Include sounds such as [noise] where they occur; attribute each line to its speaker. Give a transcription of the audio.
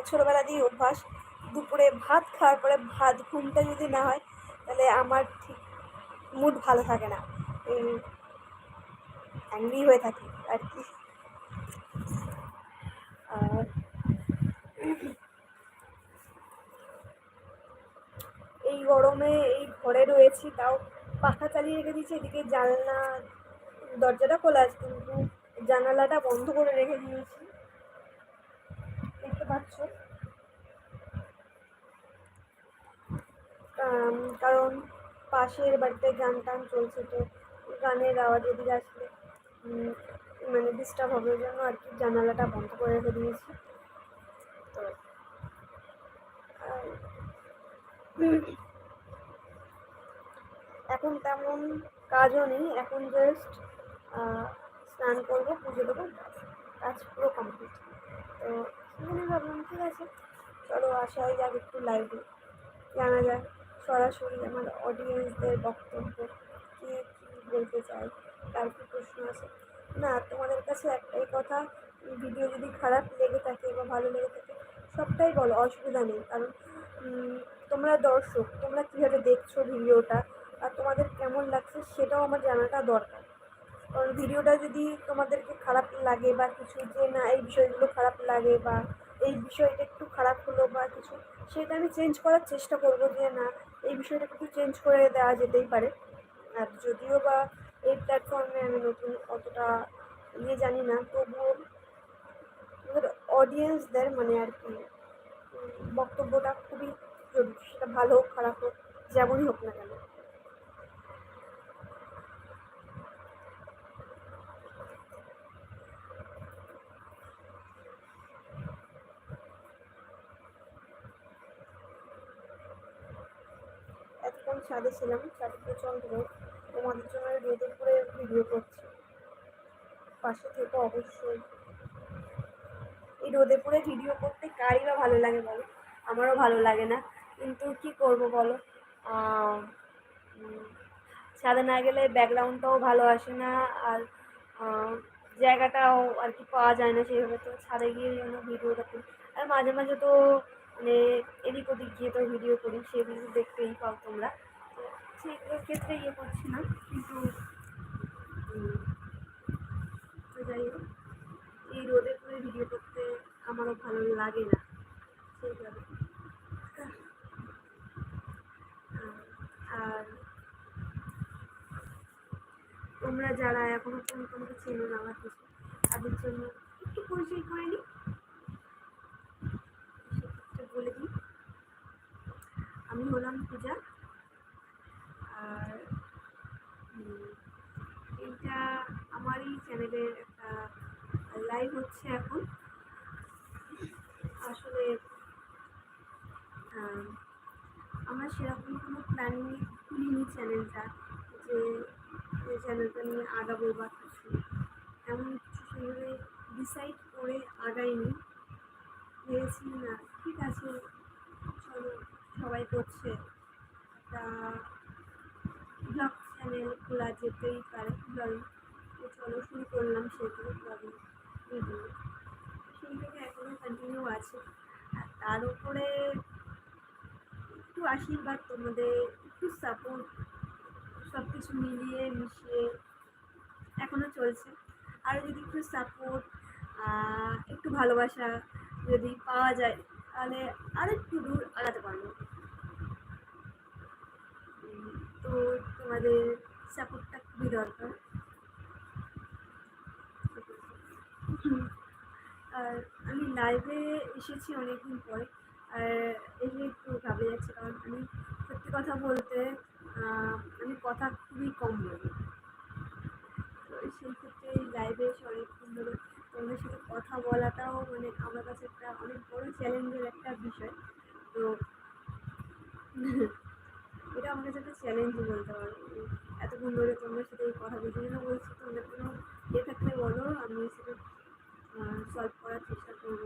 Speaker 1: আমার ছোটোবেলা দিয়ে অভ্যাস। দুপুরে ভাত খাওয়ার পরে ভাত ঘুমটা যদি না হয়, তাহলে আমার ঠিক মুড ভালো থাকে না। অ্যাংরি হয়ে থাকি আর কি। আর এই গরমে এই ঘরে রয়েছি, তাও পাখা চালিয়ে রেখে দিয়েছি, এদিকে জানলা দরজাটা খোলা আছে, কিন্তু জানালাটা বন্ধ করে রেখে দিয়েছি। কারণ পাশের বাড়িতে গান টান চলছে তো গানের আওয়াজ এদিকে আসলে মানে ডিস্টার্ব হবে জন্য আর কি জানালাটা বন্ধ করে রেখে দিয়েছি। তো এখন তেমন কাজও নেই, এখন জাস্ট স্নান করব, পুজো দেবো কাজ পুরো কমপ্লিট তো সেখানে ভাবলাম, ঠিক আছে, চলো আসা হয়ে যাক একটু লাইভে জানা যায় সরাসরি আমার অডিয়েন্সদের বক্তব্য কে কী বলতে চায় তার কি প্রশ্ন আছে? না, তোমাদের কাছে একটাই কথা ভিডিও যদি খারাপ লেগে থাকে বা ভালো লেগে থাকে, সবটাই বলো, অসুবিধা নেই। কারণ তোমরা দর্শক, তোমরা কীভাবে দেখছ ভিডিওটা আর তোমাদের কেমন লাগছে সেটাও আমার জানাটা দরকার। কারণ ভিডিওটা যদি তোমাদেরকে খারাপ লাগে বা কিছু যে না, এই বিষয়গুলো খারাপ লাগে বা এই বিষয়টা একটু খারাপ হলো বা কিছু, সেটা আমি চেঞ্জ করার চেষ্টা করব যে না এই বিষয়টা একটু চেঞ্জ করে দেওয়া যেতেই পারে। আর যদিও বা এই প্ল্যাটফর্মে আমি নতুন অতটা ইয়ে জানি না, তবুও অডিয়েন্সদের মানে আর কি বক্তব্যটা খুবই জরুরি, সেটা ভালো হোক, খারাপ হোক, যেমনই হোক না কেন এতক্ষণ ছাদে ছিলাম, ছাদে প্রচণ্ড রোদ। তোমাদের জন্য রোদের করে ভিডিও করছি। পাশে থেকে অবশ্যই। এই রোদে পরে ভিডিও করতে কারই বা ভালো লাগে বলো? আমারও ভালো লাগে না। কিন্তু কি করব বলো? ছাদে না গেলে ব্যাকগ্রাউন্ডটাও ভালো আসে না। আর জায়গাটাও আর কি পাওয়া যায় না সেইভাবে। তো ছাদে গিয়ে যেন ভিডিওটা করি আর মাঝে মাঝে তো মানে এদিক ওদিক গিয়ে তো ভিডিও করি। সেগুলো দেখতেই পাও তোমরা। সেগুলোর ক্ষেত্রে ইয়ে করছি না, কিন্তু যাই হোক, এই রোদে করে ভিডিও করতে আমারও ভালো লাগে না আর, তোমরা যারা এখনও পর্যন্ত আমাকে চেনো না, আমার কিছু, তাদের জন্য একটু পরিচয় করে নিই বলে দিই। আমি হলাম পূজা। আর এইটা আমারই চ্যানেলের একটা লাইভ হচ্ছে এখন। আসলে আমার সেরকম কোনো প্ল্যান খুলিনি চ্যানেলটা, যে চ্যানেলটা নিয়ে আগাবো বা কিছু। এমন কিছু সেভাবে ডিসাইড করে আগাইনি। ভেবেছি না, ঠিক আছে, চলো, সবাই করছে। তা চ্যানেল যেতেই পারে। তো চলো শুরু করলাম সেগুলো ব্লগিং ভিডিও সেই থেকে এখনও কন্টিনিউ আছে। আর তার উপরে একটু আশীর্বাদ তোমাদের, একটু সাপোর্ট সব কিছু মিলিয়ে মিশিয়ে এখনও চলছে। আর যদি একটু সাপোর্ট একটু ভালোবাসা যদি পাওয়া যায়, তাহলে আরেকটু দূর আগাতে পারব। তো তোমাদের সাপোর্টটা খুবই দরকার। আর আমি লাইভে এসেছি অনেকদিন পরে, আর এসে একটু ভাবে যাচ্ছে, কারণ আমি সত্যি কথা বলতে আমি কথা খুবই কম বলি। তো সেই ক্ষেত্রে লাইভে এসে অনেকক্ষণ ধরে তোমাদের সাথে কথা বলাটাও মানে আমার কাছে একটা অনেক বড় চ্যালেঞ্জের একটা বিষয়। তো [laughs] এটা আমার কাছে একটা চ্যালেঞ্জই বলতে পারো এতক্ষণ ধরে তোমার সাথে কথা বলছি না, বলছি তোমরা কোনো ইয়ে থাকলে বলো আমি সেটা সলভ করার চেষ্টা করব।